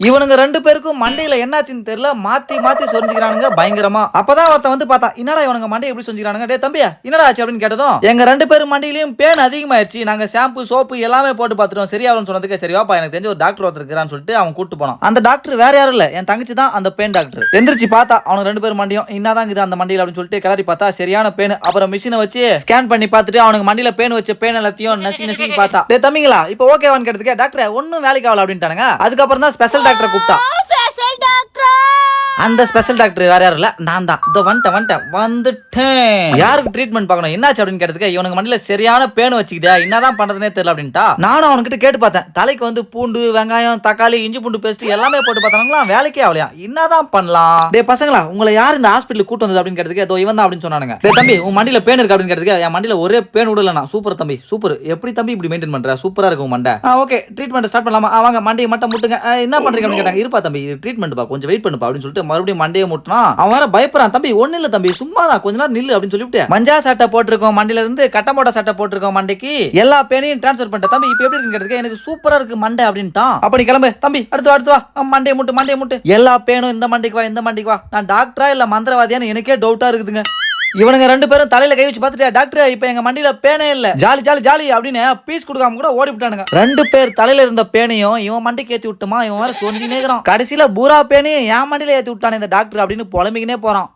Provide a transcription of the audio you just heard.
இவனுங்க ரெண்டு பேருக்கும் மண்டையில என்னாச்சுன்னு தெரியல. மாத்தி மாத்தி சொரிஞ்சுக்கிறானுங்க பயங்கரமா. அப்பதான் ஒருத்தன் வந்து பார்த்தா என்னடா இவனுங்க மண்டை எப்படி சொரிஞ்சுக்கிறானுங்க? டே தம்பியா என்னடா ஆச்சு? அப்படின்னு கேட்டதும் எங்க ரெண்டு பேரும் மண்டையிலயும் பேன் அதிகமாயிருச்சு. நாங்க ஷாம்பு சோப்பு எல்லாமே போட்டு பார்த்துட்டோம். சரியாகும்னு சொன்னதுக்கு சரி வாப்பா எனக்கு தெரிஞ்ச ஒரு டாக்டர் ஒருத்தர் இருக்கிறான்னு சொல்லிட்டு அவன் கூட்டு போனோம் அந்த டாக்டர் வேற யாரும் இல்ல. என் தங்கச்சி தான் அந்த பேன் டாக்டர் எந்திரிச்சு பார்த்தா அவனுக்கு ரெண்டு பேரும் மண்டியும் என்னதான் இது அந்த மண்டியில்? அப்படின்னு சொல்லிட்டு கிளறி பார்த்தா சரியான பேன் அப்புறம் மிஷினை வச்சு ஸ்கேன் பண்ணி பார்த்துட்டு அவனுக்கு மண்டியில பேன் வச்ச பேன் எல்லாத்தையும் நசி நசி பார்த்தா டே தம்பிங்களா இப்போ ஓகேவான்னு கேட்டதுக்கு டாக்டர் ஒன்னும் வேலைக்கு ஆகல அப்படின்ட்டானுங்க. அதுக்கப்புறம் தான் ஸ்பெஷல் டாக்டரை கூப்பிட்டா ஸ்பெஷல் டாக்டர் அந்த ஸ்பெஷல் டாக்டர் வேற யாரும் இல்ல. நான் தான். இதோ வந்துட்டேன் வந்துட்டேன். வந்துட்டேன். யாருக்கு ட்ரீட்மெண்ட் பார்க்கணும்? என்னாச்சு அப்படின்னு கேட்டதுக்கு இவனுக்கு மண்டியில சரியான பேனு வச்சுக்கிதா என்னதான் பண்றதுனே தெரியல அப்படின்ட்டா. நானும் அவன்கிட்ட கேட்டு பார்த்தேன். தலைக்கு வந்து பூண்டு வெங்காயம் தக்காளி இஞ்சி பூண்டு பேஸ்ட் எல்லாமே போட்டு பார்த்தாங்களா வேலைக்கே ஆகலையா? என்னதான் பண்ணலாம்? டே பசங்களா உங்களை யார் இந்த ஹாஸ்பிட்டல் கூட்டு வந்தது அப்படின்னு கேட்டதுக்கு ஏதோ இவன் தான் அப்படின்னு சொன்னானுங்க. டே தம்பி உன் மண்டியில பேன் இருக்கு அப்படின்னு கேட்டதுக்கு என் மண்டியில ஒரே பேன் விடல நான் சூப்பர் தம்பி சூப்பர் எப்படி தம்பி இப்படி மெயின்டைன் பண்ற? சூப்பரா இருக்கும் மண்டை. ஓகே ட்ரீட்மெண்ட் ஸ்டார்ட் பண்ணலாமா? வாங்க மண்டையை மட்டும் முட்டுங்க. என்ன பண்றீங்க அப்படின்னு கேட்டாங்க. இருப்பா தம்பி ட்ரீட்மெண்ட் பா கொஞ்சம் வெயிட் பண்ணுப்பா அப்படின்னு சொல்லிட்டு மறுபடியும் மண்டையை முட்டினா அவன் வேற பயப்படுறான். தம்பி ஒண்ணு இல்ல தம்பி சும்மா தான் கொஞ்ச நேரம் நில்லு அப்படின்னு சொல்லிவிட்டு மஞ்சா சட்டை போட்டிருக்கோம் மண்டையில இருந்து கட்டமோட்ட சட்டை போட்டிருக்கோம் மண்டைக்கு எல்லா பேனையும் ட்ரான்ஸ்ஃபர் பண்ணிட்டேன். தம்பி இப்போ எப்படி இருக்கு எனக்கு சூப்பரா இருக்கு மண்டை அப்படின்ட்டான். அப்படி கிளம்பு. தம்பி அடுத்து அடுத்து வா. மண்டையை முட்டு மண்டையை முட்டு. எல்லா பேனும் இந்த மண்டைக்கு வா இந்த மண்டைக்கு வா. நான் டாக்டரா இல்ல மந்திரவாதியான்னு எனக்கே டவுட்டா இருக்குதுங்க. இவனுங்க ரெண்டு பேரும் தலையில கை வச்சு பார்த்துட்டு டாக்டர் இப்போ எங்க மண்டியில பேனே இல்ல. ஜாலி ஜாலி ஜாலி அப்படின்னு பீஸ் கொடுக்காம கூட ஓடி விட்டானுங்க. ரெண்டு பேர் தலையில இருந்த பேனையும் இவன் மண்டைக்கு ஏத்தி விட்டுமா? இவன் வேற சொந்தினே இருக்கிறான். கடைசியில பூரா பேனையும் என் மண்டியில ஏத்தி விட்டானே இந்த டாக்டர் அப்படின்னு புலம்பிக்கினே போறான்.